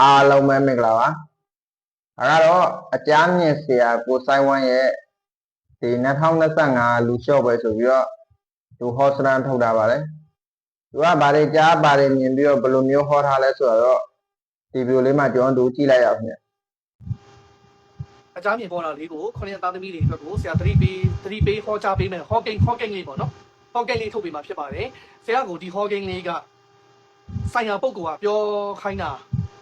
အားလုံးပဲမင်္ဂလာပါဒါကတော့အကြမ်းမြင့်ဆရာကိုဆိုင်ဝမ်ရဲ့ဒီ2025လူလျှော့ပွဲဆိုပြီးတော့သူဟောစရန်ထုတ်တာပါတယ်သူကဗာတွေကြားဗာတွေမြင်ပြီးတော့ဘယ်လိုမျိုးဟောထားလဲဆိုတော့ဒီဗီဒီယိုလေးမှာကျွန်တော်တို့ကြည့်လိုက်ရအောင်ညအကြမ်းမြင်ပေါ်လာလေးကိုခொနစ်သားသမီးတွေအတွက်ကိုဆရာသတိပေးသတိပေးဟောကြားပေးမယ်ဟောကိန်းဟောကိန်းလေးပေါ့နော်ဟောကိန်းလေးထုတ်ပေးမှာဖြစ်ပါတယ်ဆရာကဒီဟောကိန်းလေးကဆိုင်ရာပုဂ္ဂိုလ်ကပြောခိုင်းတာ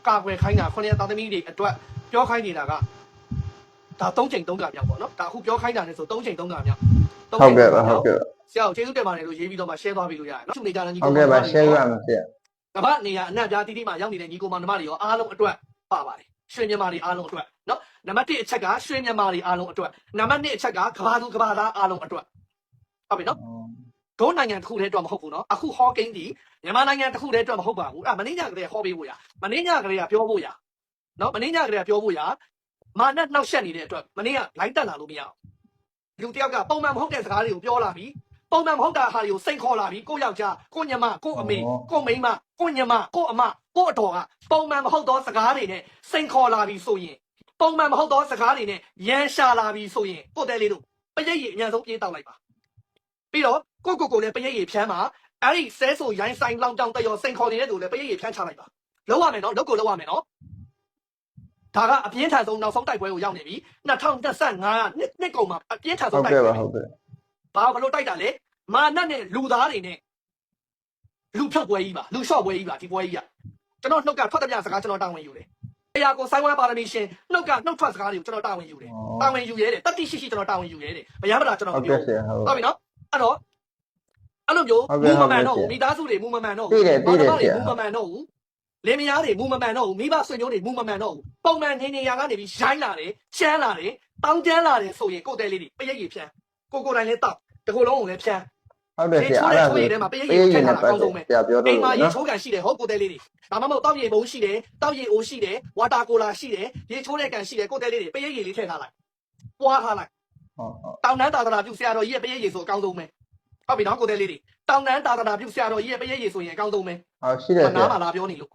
ကာကွယ်ခိုင်းတာခொနစ်သားသမီးတွေအတွက်ပြောခိုင်းနေတာကဒါ၃ချိန်၃ခါမြောက်ပေါ့နော်ဒါအခုပြောခိုင်းတာနဲ့ဆို၃ချိန်၃ခါမြောက်ဟုတ်ကဲ့ပါဟုတ်ကဲ့ပါဆရာကိုကျေးဇူးတင်ပါတယ်လို့ရေးပြီးတော့မှ share သွားပေးလို့ရတယ်နော်သူနေကြတဲ့ညီဟုတ်ကဲ့ပါ share ရမယ်ဆရာကမ္ဘာနေရာအနှံ့ပြားတိတိမှာရောက်နေတဲ့ညီကိုမောင်နှမတွေရောအားလုံးအတွက်ပါပါတယ်ရွှေမြန်မာတွေအားလုံးအတွက်နော်နံပါတ်1အချက်ကရွှေမြန်မာတွေအားလုံးအတွက်နံပါတ်2အချက်ကကမ္ဘာသူကမ္ဘာသားအားလုံးအတွက်ဟုတ်ပြီနော် ဒုနိုင်ငံတစ်ခုတည်းအတွက်မဟုတ်ဘူးနော်အခုဟောကိန်းဒီမြန်မာနိုင်ငံတစ်ခုတည်းအတွက်မဟုတ်ပါဘူးအဲ့မင်းညကလေးဟောပေးဖို့ရမင်းညကလေးကပြောဖို့ရနော်မင်းညကလေးကပြောဖို့ရမာနနှောက်ရှက်နေတဲ့အတွက်မင်းကလိုက်တက်လာလို့မရအောင်လူတယောက်ကပုံမှန်မဟုတ်တဲ့စကားတွေကိုပြောလာပြီးပုံမှန်မဟုတ်တာဟာတွေကိုစိတ်ခေါ်လာပြီးကိုယ့်ယောက်ျားကိုယ့်ညီမကိုယ့်အမေကိုယ့်မိန်းမကိုယ့်ညီမကိုယ့်အမကိုယ့်အတော်ကပုံမှန်မဟုတ်သောစကားတွေနဲ့စိတ်ခေါ်လာပြီးဆိုရင်ပုံမှန်မဟုတ်သောစကားတွေနဲ့ရန်ရှာလာပြီးဆိုရင်ကိုယ့်တဲလေးတို့ပရိတ်ရည်အញ្ញံဆုံးပြေးတောက်လိုက်ပါ ပြီးတော့ကိုယ့်ကိုယ်ကိုယ်လည်းပရိတ်ရည်ဖြန်းမှာအဲ့ဒီဆဲဆိုရိုင်းဆိုင်လောင်တောင်တရောစိန်ခေါ်နေတဲ့သူလည်းပရိတ်ရည်ဖြန်းချလိုက်ပါလောက်ရမယ်နော်လောက်ကိုလောက်ရမယ်နော်ဒါကအပြင်းထန်ဆုံးနောက်ဆုံးတိုက်ပွဲကိုရောက်နေပြီ2025နှစ်နှစ်ကုန်မှာအပြင်းထန်ဟုဆုံးတ်တိုက်ကဲ့ပွဲပါဟုတ်ကဲ့ဘာဘလို့တိုက်တာလဲမာနနဲ့လူသားတွေနဲ့လူဖြုတ်ပွဲကြီးပါလူလျှော့ပွဲကြီးပါဒီပွဲကြီးကကျွန်တော်နှုတ်ကထွက်တဲ့ပြစကားကျွန်တော်တာဝန်ယူတယ်အရာကိုဆိုင်ဝမ်ပါရမီရှင်နှုတ်ကနှုတ်ထွက်စကားတွေကိုကျွန်တော်တာဝန်ယူတယ်တာဝန်ယူရဲတယ်တတိရှိရှိကျွန်တော်တာဝန်ယူရဲတယ်ဘယ်ရမလားကျွန်တော်ဟုတ်မကဲ့ပြောဆရာဟုတ်ဟုတ်ပြီနော် အဲ့တော့အဲ့လိုမျိုးဟုတ်ကဲ့မူမမှန်တော့ဟုတ်ကဲ့ဘူးမိသားစုတွေမူမမှန်တော့သိတယ်သိတယ်ဘာမှဆရာမူမမှန်တော့ဘူးလင်မယားတွေမူမမှန်တော့ဘူးမိဘဆွေမျိုးတွေမူမမှန်တော့ဘူးပုံမှန်နေနေရကနေပြီးရိုင်းလာတယ်ချမ်းလာတယ်တောင်းကျမ်းလာတယ်ဆိုရင်ကိုယ်တဲလေးတွေပရိတ်ကြီးဖြန်းကိုကိုယ်တိုင်လည်းတောက်တကူလုံးကိုလည်းဖြန်းဟုတ်တယ်ဆရာအဲ့ဒါဆိုရေချိုးတဲ့ချိုးရည်ထဲမှာပရိတ်ရည်ပေးရထည့်ည်ထားနဲ့တာပတ်အကောင်းဆုံးပဲဆရာပြောတော့အိမ်မှာရေနော်ချိုးကန်ရှိတယ်ဟုတ်ကိုယ်တဲလေးတွေဒါမှမဟုတ်တောက်ရည်ဘုံရှိတယ်တောက်ရည်အိုးရှိတယ်ဝါတာကိုလာရှိတယ်ရေချိုးတဲ့ကန်ရှိတယ်ကိုယ်တဲလေးတွေပရိတ်ရည်လေးထည့်ထားလိုက်ပွားထားလိုက်ဟု တ်ဟုတ်တောင်တန်းတာသနာပြုဆရာတော်ကြီးရဲ့ပရိတ်ရည်ဆိုအကောင်းဆုံးပဲဟုတ်ပြီနော်ကိုယ်တဲလေးတွေတောင်တန်းတာသနာပြုဆရာတော်ကြီးရဲ့ပရိတ်ရည်ဆိုရင်အကောင်းဆုံးပဲဟုတ်ရှိတယ်ဆနားရာမှာလာပြောနေလို့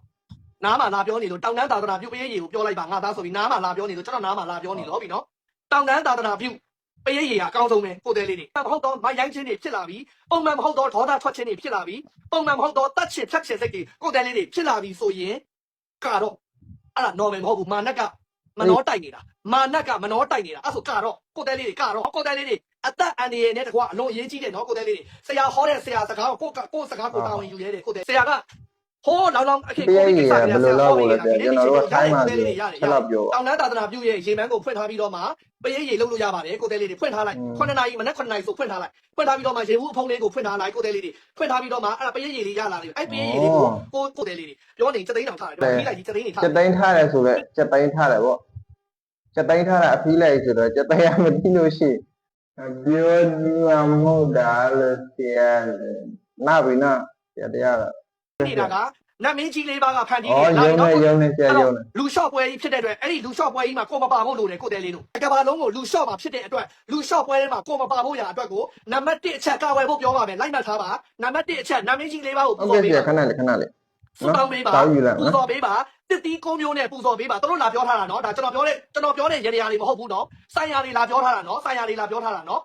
နားမှာလာပြောနေလို့တောင်တန်းသာသနာပြုပရိယေကိုပြောလိုက်ပါငါသားဆိုပြီးနားမှာလာပြောနေလို့ကျွန်တော်နားမှာလာပြောနေလို့ဟုတ်ပြီနော်တောင်တန်းသာသနာပြုပရိယေကအကောင်းဆုံးပဲကိုယ်သေးလေးတွေမဟုတ်တော့မရိုင်းချင်းတွေဖြစ်လာပြီးပုံမှန်မဟုတ်တော့ဒေါသထွက်ချင်းတွေဖြစ်လာပြီးပုံမှန်မဟုတ်တော့တတ်ချင်ဖြတ်ချင်စိတ်တွေကိုယ်သေးလေးတွေဖြစ်လာပြီးဆိုရင်ကတော့အဲ့ဒါ normal မဟုတ်ဘူးမာနက မနှောတိုက်နေတာမာနကမနှောတိုက်နေတာအဲ့ဆိုကတော့ကိုယ်သေးလေးတွေကတော့ကိုယ်သေးလေးတွေအသက်အန္တရာယ်နဲ့တကွာအလုံးအရေးကြီးတယ်နော်ကိုယ်သေးလေးတွေဆရာဟောတဲ့ဆရာစကားကိုကိုကိုစကားကိုတာဝန်ယူရဲတယ်ကိုယ်သေးဆရာက ဟိုးလောင်လောင်အခက်ပေးရကိုည်ကိရစ္စဘယ်လိုလုပ်ဖို့လဲဆရာကျွန်တော်တို့ကတိုင်းမှာဆိုချက်တော့ပြောတောင်တန်းသာသနာပြုရဲ့ရေမန်းကိုဖွင့်ထားပြီးတော့မှပရိရေလုပ်လို့ရပါတယ်ကိုတဲလေးတွေဖွင့်ထားလိုက်9နာရီမနက်9နာရီဆိုဖွင့်ထားလိုက်ဖွင့်ထားပြီးတော့မှရေဘူးအဖုံးလေးကိုဖွင့်ထားလိုက်ကိုတဲလေးတွေဖွင့်ထားပြီးတော့မှအဲ့ဒါပရိရေလေးရလာတယ်အဲ့ပရိရေလေးကိုကိုကိုတဲလေးတွေပြောနေစက်သိန်းတောင်ထားတယ်ပြီးလိုက်ကြီးစက်သိန်းနေထားစက်သိန်းထားတယ်ဆိုတော့စက်သိန်းထားတယ်ပေါ့စက်သိန်းထားတာအဖီးလိုက်ဆိုတော့စက်သိန်းရမသိလို့ရှိပြောဒီမှာမဟုတ်တာလို့ဆရာနာပြီနာဆရာတရားလား နေတာကနတ်မင်းကြီးလေးပါးကဖန်တီးဩနေရုံနေရုံနေဆရာရုံနေလူလျှော့ပွဲကြီးဖြစ်တဲ့အတွက်အဲ့ဒီလူလျှော့ပွဲကြီးမှာကိုမပါဖို့လိုတယ်ကိုတဲလေးတို့ကဘာလုံးကိုလူလျှော့မှာဖြစ်တဲ့အတွက်လူလျှော့ပွဲထဲမှာကိုမပါဖို့ရာအတွက်ကိုနံပါတ်1အချက်ကဝယ်ဖို့ပြောပါမယ်လိုက်မှတ်ထားပါနံပါတ်1အချက်နတ်မင်းကြီးလေးပါးကိုဟုတ်ပူကဲ့ဇော်ဆပေးရာပါခဏလေးခဏလေးစူတောင်းပေးပါတောင်းယူလိုက်ပူနော်ဇော်ပေးပါတစ်တီကုန်းမျိုးနဲ့ပူဇော်ပေးပါတို့လာပြောထားတာနော်ဒါကျွန်တော်ပြောတဲ့ကျွန်တော်ပြောတဲ့ရေနေရာတွေမဟုတ်ဘူးနော်ဆိုင်ရာတွေလာပြောထားတာနော်ဆိုင်ရာတွေလာပြောထားတာနော်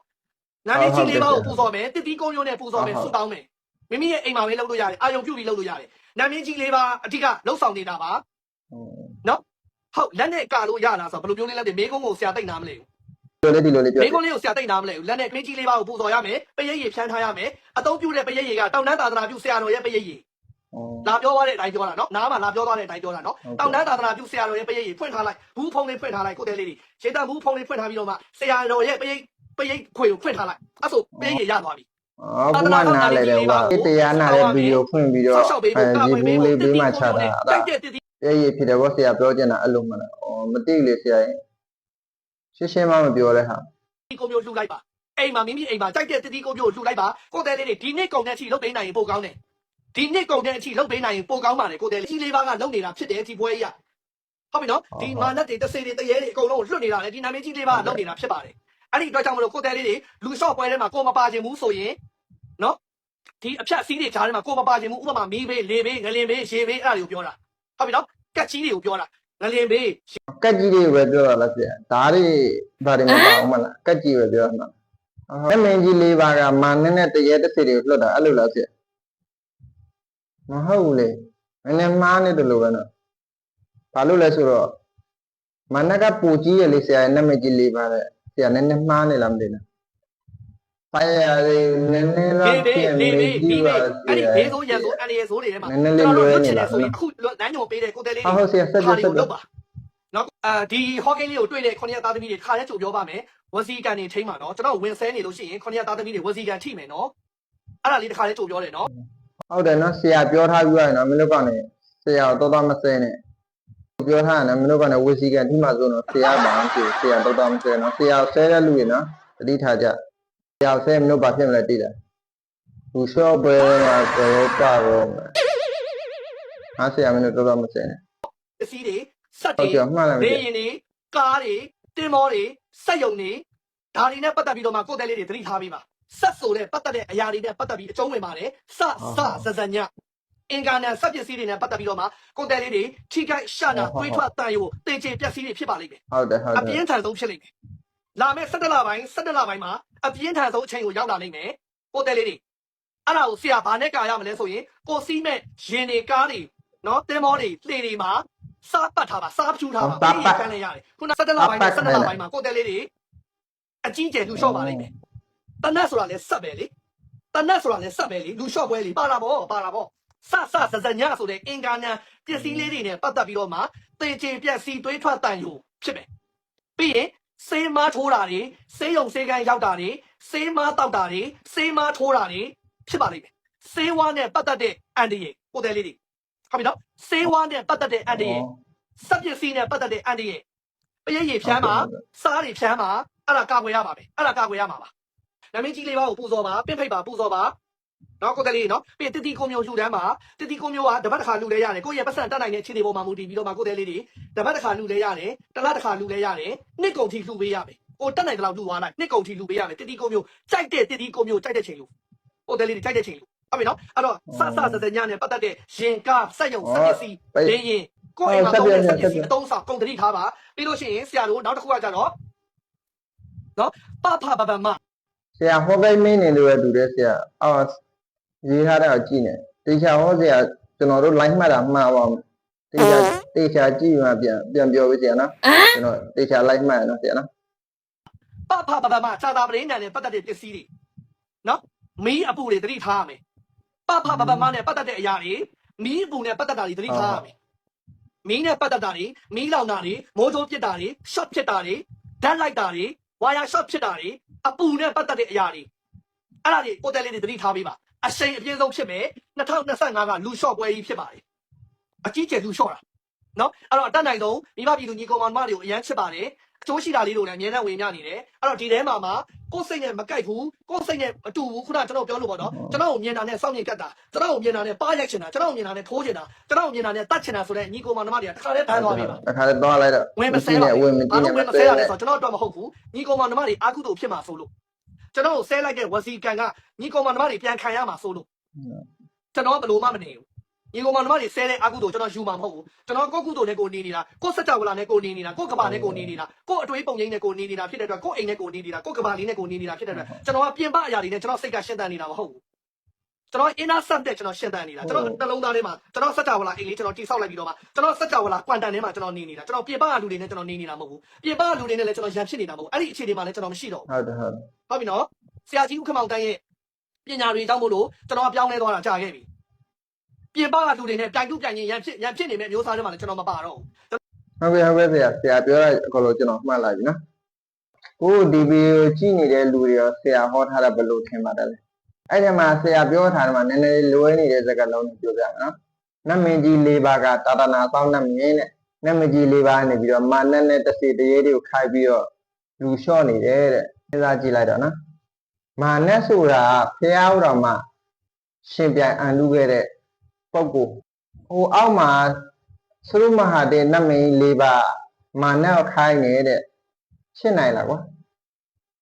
နံပါတ်ကြီးလေးပါးကိုပူဇော်မယ်တစ်တီကုန်းမျိုးနဲ့ပူဇော်မယ်စူတောင်းမယ် မိမိရဲ့အိမ်မှာပဲလုပ်လို့ရတယ်အာယုံပြုပြီးလုပ်လို့ရတယ်နံပါတ်ကြီးလေးပါးအဓိကလှုပ်ဆောင်နေတာပါဟုတ်လက်နဲ့ကာလို့ရလားဆိုတော့ဘယ်လိုပြောလဲလဲမေကုန်းကိုဆရာတိတ်နာမလဲဘူးဒီလိုလေးဒီလိုလေးပြောမိကုန်းလေးကိုဆရာတိတ်နာမလဲဘူးလက်နဲ့ခင်းကြီးလေးပါးကိုပူဇော်ရမယ်ပရိတ်ရည်ဖြန်းထားရမယ်အသုံးပြုတဲ့ပရိတ်ရည်ကတောင်တန်းသာသနာပြုဆရာတော်ရဲ့ပရိတ်ရည်လာပြောသွားတဲ့အတိုင်းပြောတာနော်နားမှာလာပြောသွားတဲ့အတိုင်းပြောတာနော်တောင်တန်းသာသနာပြုဆရာတော်ရဲ့ပရိတ်ကြီးဖွင့်ထားလိုက်ဘူးဖုံးလေးဖွင့်ထားလိုက်ကိုတဲလေးတွေရှင်းတန်ဘူးဖုံးလေးဖွင့်ထားပြီးတော့မှဆရာတော်ရဲ့ပရိတ်ပရိတ်ခွေကိုဖွင့်ထားလိုက်အဲ့ဆိုပရိတ်ကြီးရသွားပြီ အော်ခုမှနားလေတယ်ကွာဒီတရားနာတဲ့ဗီဒီယိုဖွင့်ပြီးတော့ဆောက်ရှောက်ပေးဖို့ကာဝယ်ပေးဖို့လေးပေးမှချတာတိုအဲ့က်တဲ့တည်ဒါရေးဖြစ်တယ်ဗောဆရာပြောချင်တာအဲ့လိုမလားဩမသိလေဆရာရင်ရှင်းရှင်းမမပြောလဲဟာတီကိုမျိုးလှူလိုက်ပါအိမ်မှာမိမိအိမ်မှာကြိုက်တဲ့တတိကိုမျိုးလှူလိုက်ပါကိုတဲလေးတွေဒီနေ့ကုန်တဲ့အထိလုပ်ပေးနိုင်ရင်ပိုကောင်းတယ်ဒီနေ့ကုန်တဲ့အထိလုပ်ပေးနိုင်ရင်ပိုကောင်းပါတယ်ကိုတဲလေးကြီးလေးပါးကလုပ်နေတာဖြစ်တယ်ဒီပွဲကြီးကဟုတ်ပြီနော်ဒီမာနတွေတဆေတွေတရေတွေအကုန်လုံးလွတ်နေတာလေဒီနာမည်ကြီးလေးပါးကလုပ်နေတာဖြစ်ပါတယ်အဲ့ဒီအတွက်ကြောင့်မလို့ကိုတဲလေးတွေလူလျှော့ပွဲထဲမှာကိုမပါခြင်းဘူးဆိုရင် နော်ဒီအဖြတ်စီးတွေကြားထဲမှာကိုမပါခြင်းဘူးဥပမာမီးဘေးလေဘေးငလင်ဘေးရေဘေးအဲ့ဒါတွေကိုပြောတာဟုတ်ပြီနော်ကက်ကြီးတွေကိုပြောတာငလင်ဘေးကက်ကြီးတွေပဲပြောတာလားဆရာဒါတွေဘာတွေမပါအောင်မလားကက်ကြီးပဲပြောတာအမင်းကြီးလေးပါကမာနနဲ့တရေတစ်စီတွေကိုလွတ်တာအဲ့လိုလားဆရာမဟုတ်ဘူးလေနည်းနည်းမှားနေတယ်လို့ပဲနော်ဘာလို့လဲဆိုတော့မနက်ကပူကြီးရလေဆရာရဲ့နာမည်ကြီးလေးပါတဲ့ဆရာနည်းနည်းမှားနေလားမသိဘူး ဖိုင်ရလေးနည်းနည်းဘေးတော့ဘေးပြင်ဘေးနေဘေးကြဘေးည့်ပါအဲ့ဒီဆရာဘေးဆိုရန်ဆိုအန်ရယ်ဆိုတွေထဲမှာနည်းနည်းလေးလွဲနေလားဆိုရင်အခုလမ်းညွန်ပေးတဲ့ကိုတယ်လေးဟုတ်ဟုတ်ဆရာဆက်ခါပြလေးဆက်ပြကိုလုပ်ပါနော်အာဒီဟော့ကိန်းလေးကိုတွေ့တဲ့ခொနည်းသားသမီးတွေခါရဲကြိုပြောပါမယ်ဝစီကန်နေထိမ့်ပါနော်ကျွန်တော်ဝင်ဆဲနေလို့ရှိရင်ခொနည်းသားသမီးတွေဝစီကန်ထိမယ်နော်အဲ့ဒါလေးတစ်ခါလေးကြိုပြောတယ်နော်ဟုတ်တယ်နော်ဆရာပြောထားပြီးတော့နော်မင်းတို့ကနေဆရာကိုတော်တော်မစဲနဲ့ပြောထားတယ်နော်မင်းတို့ကနေဝစီကန်ဒီမှာဆိုတော့ဆရာဘာမှမဖြစ်ဘူးဆရာတော်တော်မစဲနော်ဆရာဆဲတဲ့လူတွေနော်တတိထားကြ ဆရာဆဲမင်းတို့ဘာဖြစ်မလဲသိတယ်လူလျှော့ပွဲမှာပြောပါတော့ဟာဆရာမင်းတို့တော်တော်မစဲနဲ့ပစ္စည်းတွေစက်ဟုတ်တွေကဲ့မှန်လားမလေသိရင်တွေကားတွေတင်မောတွေစက်ယုံတွေဒါတွေနဲ့ပတ်သက်ပြီးတော့မှကိုယ်တယ်လေးတွေသတိထားပြီးပါစက်ဆိုတဲ့ပတ်သက်တဲ့အရာတွေနဲ့ပတ်သက်ပြီးအကျုံးဝင်ပါတယ်စစဇဇညအင်္ဂါနဲ့စက်ပစ္စည်းတွေနဲ့ပတ်သက်ပြီးတော့မှကိုယ်တယ်လေးတွေထိခိုက်ရှာနာတွေးထွက်တန်ရိုတေချေပျက်စီးတွေဖြစ်ပါလိမ့်မယ်ဟုတ်တယ်ဟုတ်အတပြယ်င်းထန်ဆုံးဖြစ်လိမ့်မယ်။ လာမယ့်17လပိုင်း17လပိုင်းမှာအပြင်းထန်ဆုံးအချိန်ကိုရောက်လာနိုင်မယ်။ကိုယ်တယ်လေးတွေအဲ့ဒါကိုဆရာဘာနဲ့ကာရမလဲဆိုရင်ကိုစီးမဲ့ရင်တွေကားတွေနော်တင်းမောတွေလှေတွေမှာစားပတ်ထားပါစားဖြူထားပါဒီခံနေရတယ်ခုန17လပိုင်းနဲ့17လပိုင်းမှာကိုယ်တယ်လေးတွေအကြီးကျယ်လူလျှော့ပါလိမ့်မယ်။တနတ်ဆိုတာလည်းဆက်ပဲလေ။တနတ်ဆိုတာလည်းဆက်ပဲလေလူလျှော့ပွဲလေပါလာပေါ့ပါလာပေါ့ဆဆစစညဆိုတဲ့အင်္ဂါနံပစ္စည်းလေးတွေနဲ့ပတ်သက်ပြီးတော့မှတေချေပြက်စီသွေးထွက်တန်ယူဖြစ်မယ်။ပြီးရင် စေးမားထိုးတာတွေစေးရုံစေးကိုင်းရောက်တာတွေစေးမားတောက်တာတွေစေးမားထိုးတာတွေဖြစ်ပါလိမ့်မယ်။စေးဝါးနဲ့ပတ်သက်တဲ့အန်ဒီရေကိုယ်တယ်လေးတွေဟုတ်ပြီနော်။စေးဝါးနဲ့ပတ်သက်တဲ့အန်ဒီရေစက်ပစ္စည်းနဲ့ပတ်သက်တဲ့အန်ဒီရေပရိရေဖြန်းမှာစားတွေဖြန်းမှာအဲ့ဒါကာကွယ်ရပါမယ်။အဲ့ဒါကာကွယ်ရမှာပါ။နမင်းကြီးလေးပါကိုပူဇော်ပါပင့်ဖိတ်ပါပူဇော်ပါ နော်ကိုယ်တယ်လေးနော်ပြီးတတိကိုမျိုးလှူဒန်းပါတတိကိုမျိုးကတပတ်တစ်ခါလှူလဲရတယ်ကိုယ့်ရဲ့ပတ်စံတက်နိုင်တဲ့ခြေတွေပေါ်မှာမူတည်ပြီးတော့မှကိုယ်တယ်လေးတွေတပတ်တစ်ခါလှူလဲရတယ်တစ်လတစ်ခါလှူလဲရတယ်နှစ်ကုန်ထိလှူပေးရမယ်ကိုတက်နိုင်တဲ့လောက်လှူသွားလိုက်နှစ်ကုန်ထိလှူပေးရမယ်တတိကိုမျိုးကြိုက်တဲ့တတိကိုမျိုးကြိုက်တဲ့ချိန်လှူဟိုတယ်လေးတွေကြိုက်တဲ့ချိန်လှူဟုတ်ပြီနော်အဲ့တော့ဆဆဆဆညနဲ့ပတ်သက်တဲ့ရင်ကားစက်ရုံစက်ပစ္စည်းဒင်းရင်ကိုယ့်အိမ်မှာသုံးတဲ့စက်ပစ္စည်းအသုံးဆောင်ကုန်တတိထားပါပြီးလို့ရှိရင်ဆရာတို့နောက်တစ်ခုကကြတော့နော်ပဖပပမဆရာဟောကိန်းမင်းနေလို့ရတူတယ်ဆရာအော် ရေးထားတဲ့အောင်ကြည့်နေတေချာဟောဆရာကျွန်တော်တို့ line မှတ်တာမှားပါမယ်တေချာတေချာကြည့်မှပြန်ပြန်ပြောပေးဆရာနော်ကျွန်တော်တေချာ line မှတ်ရနော်ဆရာနော်ပဖပပမစာသာပရိညာနဲ့ပတ်သက်တဲ့ပစ္စည်းတွေနော်မီးအပူတွေတတိထားရမယ်ပဖပပမနဲ့ပတ်သက်တဲ့အရာတွေမီးအပူနဲ့ပတ်သက်တာတွေတတိထားရမယ်မီးနဲ့ပတ်သက်တာတွေမီးလောင်တာတွေမိုးကြိုးပစ်တာတွေ shot ဖြစ်တာတွေဓာတ်လိုက်တာတွေဝါယာ shot ဖြစ်တာတွေအပူနဲ့ပတ်သက်တဲ့အရာတွေအဲ့ဒါတွေကိုယ်တယ်လေးတွေသတိထားပေးပါ အရှိန်အပြင်းဆုံးဖြစ်မယ်2025ကလူ shot ပွဲကြီးဖြစ်ပါတယ်အကြီးကျယ်လူ shot တာနော်အဲ့တော့အတက်နိုင်ဆုံးမိဘပြည်သူညီကောင်မတွေကိုအရန်ချစ်ပါတယ်အကျိုးရှိတာလေးတို့လည်းအများနဲ့ဝင်မြနေတယ်အဲ့တော့ဒီထဲမှာမှာကိုယ်စိတ်နဲ့မကိုက်ဘူးကိုယ်စိတ်နဲ့မတူဘူးခုနကကျွန်တော်ပြောလို့ပေါ့နော်ကျွန်တော်ကိုမြင်တာနဲ့စောင့်မြင်ကတ်တာကျွန်တော်ကိုမြင်တာနဲ့ပါရိုက်ချင်တာကျွန်တော်ကိုမြင်တာနဲ့ထိုးချင်တာကျွန်တော်ကိုမြင်တာနဲ့တတ်ချင်တာဆိုတဲ့ညီကောင်မတွေကတစ်ခါတည်းတန်းသွားပြီပါတခါတော့လိုက်တော့ဝင်မဆဲပါနဲ့ဘူးဝင်မ။ကြည့်ဘာနဲ့လို့ဝင်မဆဲရလဲဆိုတော့ကျွန်တော်တော့မဟုတ်ဘူး။ညီကောင်မနှမတွေအာကုသို့ဖြစ်မှာဆိုလို့ ကျွန်တော်ကိုဆဲလိုက်တဲ့ဝစီကန်ကညီကောင်မနှမတွေပြန်ခံရမှာဆိုလို့ကျွန်တော်ကဘလို့မှမနေဘူး။ညီကောင်မနှမတွေဆဲတဲ့အာကုသို့ကျွန်တော်ယူမှာမဟုတ်ဘူး။ကျွန်တော်ကိုယ့်ကုသို့နဲ့ကိုနေနေတာကိုယ့်စัจ java လာနဲ့ကိုနေနေတာကိုယ့်ကဘာနဲ့ကိုနေနေတာကိုယ့်အတွေးပုံရင်းနဲ့ကိုနေနေတာဖြစ်တဲ့အတွက်ကိုယ့်အိမ်နဲ့ကိုနေနေတာကိုယ့်ကဘာလေးနဲ့ကိုနေနေတာဖြစ်တဲ့အတွက်ကျွန်တော်ကပြင်ပအရာတွေနဲ့ကျွန်တော်စိတ်ကရှင်းတန်နေတာမဟုတ်ဘူး။ ကျွန်တော် inner sun တဲ့ကျွန်တော်ရှင်းတန်နေတာကျွန်တော်နှလုံးသားထဲမှာကျွန်တော်စัจ java လာအိမ်လေးကျွန်တော်တိဆောက်လိုက်ပြီးတော့မှကျွန်တော်စัจ java လာ quantum ထဲမှာကျွန်တော်နေနေတာကျွန်တော်ပြင်ပအလူတွေနဲ့ကျွန်တော်နေနေတာမဟုတ်ဘူးပြင်ပအလူတွေနဲ့လည်းကျွန်တော်ရန်ဖြစ်နေတာမဟုတ်ဘူးအဲ့ဒီအခြေအနေမှာလည်းကျွန်တော်မရှိတော့ဘူးဟုတ်တယ်ဟုတ်တယ်ဟုတ်ပြီနော်ဆရာကြီးဦးခမောင်တန်းရဲ့ပညာတွေတောင်းဖို့လို့ကျွန်တော်ကပြောင်းလဲသွားတာကြာခဲ့ပြီပြင်ပကလူတွေနဲ့တိုင်တုပြိုင်ရင်ရန်ဖြစ်ရန်ဖြစ်နေမဲ့မျိုးစားတွေမှာလည်းကျွန်တော်မပါတော့ဘူးဟုတ်ပြီဟုတ်ပြီဆရာဆရာပြောရအကုန်လုံးကျွန်တော်မှတ်လိုက်ပြီနော်ကိုဒီဗီဒီယိုကြည့်နေတဲ့လူတွေရောဆရာဟောထားတာဘယ်လိုထင်ပါတယ်လဲ အဲ့ဒီမှာဆရာပြောထားတယ်မှာနည်းနည်းလွဲနေတဲ့စကားလုံးကိုပြောပြမယ်နော်နတ်မင်းကြီး၄ပါးကတာတနာဆောင်နှမင်းနဲ့နတ်မင်းကြီး၄ပါးနေပြီးတော့မာနနဲ့တစီတရေတွေကိုခိုက်ပြီးတော့လူလျှော့နေတယ်တဲ့စဉ်းစားကြည့်လိုက်တော့နော်မာနဆိုတာဖះဥတော်မှာရှင်ပြိုင်အန်လူခဲ့တဲ့ပုဂ္ဂိုလ်ဟိုအောက်မှာသရုမဟာတဲ့နတ်မင်းလေးပါမာနကိုခိုင်းနေတဲ့ဖြစ်နိုင်လားကွာ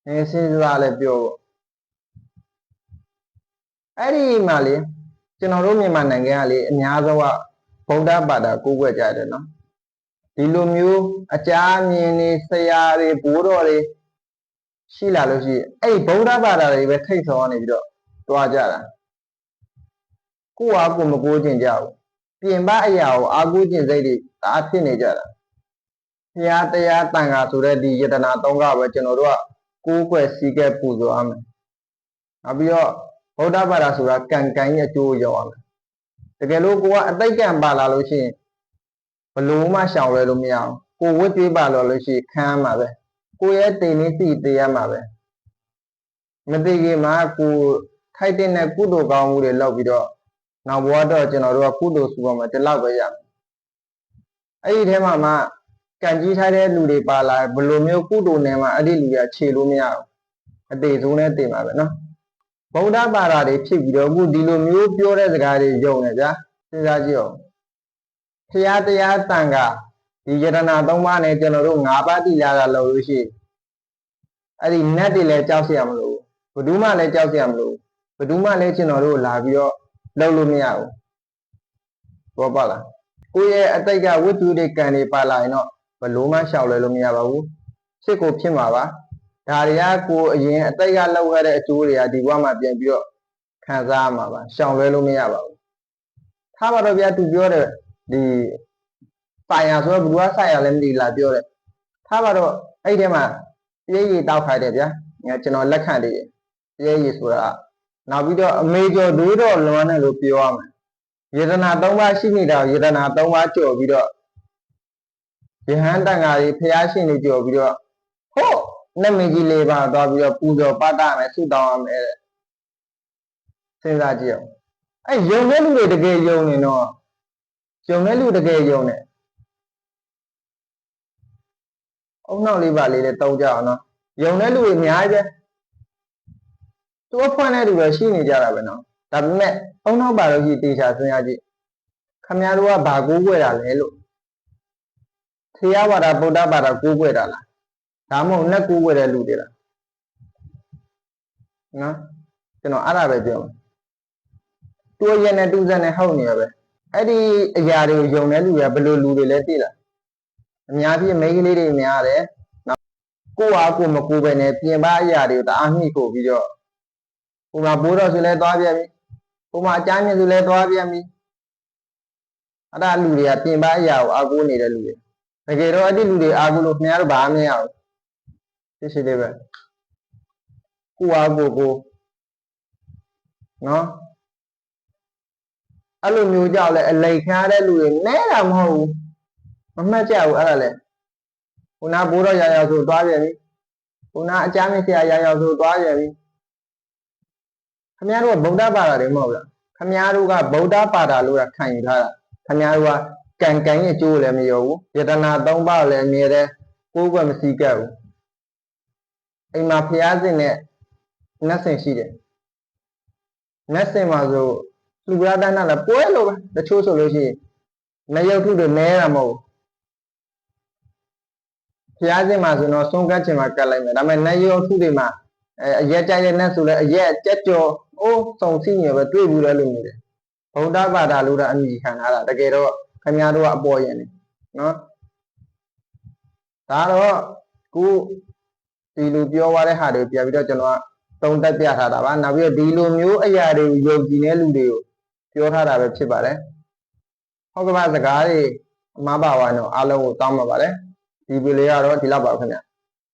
အဲစဉ်းစားလဲပြောပေါ့ အဲ့ဒီမှာလေကျွန်တော်တို့မြန်မာနိုင်ငံကလေအများဆုံးကဗုဒ္ဓဘာသာကိုးကွယ်ကြတယ်နော်ဒီလိုမျိုးအကြအမြင်တွေဆရာတွေဘိုးတော်တွေရှိလာလို့ရှိရင်အဲ့ဒီဗုဒ္ဓဘာသာတွေပဲထိတ်ဆော်နေပြီးတော့တွားကြတာကိုယ့်အားကိုယ်မကိုးကျင်ကြဘူးပြင်ပအရာကိုအားကိုးကျင်စိတ်တွေဒါဖြစ်နေကြတာဘုရားတရားတန်ခါဆိုတဲ့ဒီယတနာသုံးပါးပဲကျွန်တော်တို့ကကိုးကွယ်စီးကဲပူဇော်ရမယ်နောက်ပြီးတော့ ဗုဒ္ဓဘာသာဆိုတာကံကံရဲ့အကျိုးရောက်ရမယ်တကယ်လို့ကိုကအတိတ်ကံပါလာလို့ရှိရင်ဘလို့မှရှောင်လွဲလို့မရအောင်ကိုဝတ်ပြေးပါလို့လို့ရှိရင်ခံရမှာပဲကိုရဲ့တိမ်လေးစီတည်ရမှာပဲမသိခင်မှာကိုထိုက်တဲ့ကုသိုလ်ကောင်းမှုတွေလုပ်ပြီးတော့နောက်ဘဝတော့ကျွန်တော်တို့ကကုသိုလ်စုပါမှာဒီလောက်ပဲရမယ်အဲ့ဒီထဲမှာမှကံကြီးထားတဲ့လူတွေပါလာဘလို့မျိုးကုသိုလ်နယ်မှာအဲ့ဒီလူကခြေလို့မရဘူးအသေးဆုံးနဲ့တင်ပါပဲနော် ဗုဒ္ဓဘာသာတွေဖြစ်ပြီးတော့အခုဒီလိုမျိုးပြောတဲ့စကားတွေယုံနေကြစဉ်းစားကြည့်အောင်ဖရာတရားတန်ခါဒီယတနာသုံးပါးနဲ့ကျွန်တော်တို့၅ပါးတိလာတာလို့လို့ရှိရင်အဲ့ဒီနတ်တွေလည်းကြောက်เสียမလို့ဘယ်သူမှလည်းကြောက်เสียမလို့ဘယ်သူမှလည်းကျွန်တော်တို့လာပြီးတော့လုပ်လို့မရဘူးဘောပါလားကိုယ့်ရဲ့အတိတ်ကဝိတုတွေကံတွေပါလာရင်တော့ဘယ်လို့မှရှောင်လွယ်လို့မရပါဘူးဖြစ်ကိုဖြစ်မှာပါ ဒါတွေကကိုယ်အရင်အတိတ်ကလောက်ခဲ့တဲ့အကျိုးတွေကဒီဘဝမှာပြန်ပြီးတော့ခံစားရမှာပါရှောင်လွဲလို့မရပါဘူးထားပါတော့ဗျာသူပြောတယ်ဒီပိုင်ရဆိုတော့ဘယ်သူကဆိုင်ရလဲမသိဘူးလားပြောတယ်ထားပါတော့အဲ့ဒီထဲမှာပြည့်ရည်တောက်ခိုင်းတယ်ဗျာငါကျွန်တော်လက်ခံတည်တယ်ပြည့်ရည်ဆိုတာနောက်ပြီးတော့အမေကျော်ဒွေးတော်လွမ်းတယ်လို့ပြောရမယ်ယေဒနာ၃ပါးရှိနေတာကိုယေဒနာ၃ပါးကြော်ပြီးတော့ယဟန်တန်ဃာကြီးဖျားရှင်တွေကြော်ပြီးတော့ဟုတ် နတ်မင်းကြီးလေးပါသွားပြီးတော့ပူဇော်ပတ်တာမယ်ဆုတောင်းရမယ်တဲ့စဉ်းစားကြည့်အောင်အဲ့ယုံတဲ့လူတွေတကယ်ယုံနေတော့ယုံတဲ့လူတကယ်ယုံနေအုံနောက်လေးပါလေးလည်းတောက်ကြအောင်နော်ယုံတဲ့လူတွေအများကြီးပဲသူအဖွင့်တဲ့လူတွေရှိနေကြတာပဲနော်ဒါပေမဲ့အုံနောက်ပါလို့ရှိတေချာစဉ်းစားကြည့်ခမရတို့ကဘာကိုးကွယ်တာလဲလို့ထေရဝါဒဗုဒ္ဓဘာသာကိုးကွယ်တာလား ဒါမှမဟုတ်လက်ကူးဝဲတဲ့လူတွေလားနော်ကျွန်တော်အဲ့ဒါပဲပြောမယ်တိုးရနဲ့တူးစက်နဲ့ဟောက်နေရပဲအဲ့ဒီအရာတွေကိုယုံတဲ့လူတွေကဘယ်လိုလူတွေလဲသိလားအများကြီးမိန်းကလေးတွေများတယ်နော်ကိုယ့်အားကိုယ်မကိုယ်ပဲနဲ့ပြင်ပအရာတွေကိုတအားမိကိုပြီးတော့ဟိုမှာဘိုးတော်ဆိုလဲသွားပြန်ပြီဟိုမှာအချမ်းမြင့်ဆိုလဲသွားပြန်ပြီအဲ့ဒါလူတွေကပြင်ပအရာကိုအားကိုးနေတဲ့လူတွေတကယ်တော့အဲ့ဒီလူတွေအားကိုးလို့ခင်ဗျားတို့ဘာမှမရဘူး ရှိရှိလေးပဲကိုအားကိုကိုနော်အဲ့လိုမျိုးကြောက်လဲအလိတ်ခါတဲ့လူတွေနဲတာမဟုတ်ဘူးမမှတ်ကြဘူးအဲ့ဒါလဲခုနဘိုးတော်ရရဆိုသွားပြန်ပြီခုနအကြမ်းမဆရာရရဆိုသွားပြန်ပြီခမည်းတော်ကဗုဒ္ဓဘာသာတွေမဟုတ်လားခမည်းတော်ကဗုဒ္ဓဘာသာလို့ခံယူထားတာခမည်းတော်ကကံကံရဲ့အကျိုးလည်းမရောဘူးယတနာ၃ပါးလည်းအမြဲတမ်းကိုယ်ကမစည်းကပ်ဘူး အိမ်မှာဖျားစင်နဲ့နတ်စင်ရှိတယ်နတ်စင်မှာဆိုလူရဒနာလည်းပွဲလို့ပဲတချို့ဆိုလို့ရှိရင်နရုပ်ထုတွေနဲတာမဟုတ်ဖျားစင်မှာဆိုတော့ဆုံးကတ်ချင်မှာကတ်လိုက်မယ်ဒါပေမဲ့နရုပ်ထုတွေမှာအဲအရက်ကြတဲ့နတ်ဆိုလဲအရက်ကြက်ကြော်အိုးစုံစီနေပဲတွေ့ဘူးလဲလို့နေတယ်ဗုဒ္ဓဘာသာလို့တော့အမိခံထားတာတကယ်တော့ခင်ဗျားတို့ကအပေါ်ရင်နေနော်ဒါတော့ခု ဒီလိုပြောသွားတဲ့ဟာတွေကိုပြန်ပြီးတော့ကျွန်တော်ကသုံးသပ်ပြထားတာပါနောက်ပြီးတော့ဒီလိုမျိုးအရာတွေကိုယုံကြည်တဲ့လူတွေကိုပြောထားတာပဲဖြစ်ပါတယ်ဟုတ်ကဲ့ပါစကားတွေအမှားပါဝါတော့အားလုံးကိုတောင်းပါပါတယ်ဒီဗီဒီယိုကတော့ဒီလောက်ပါခင်ဗျ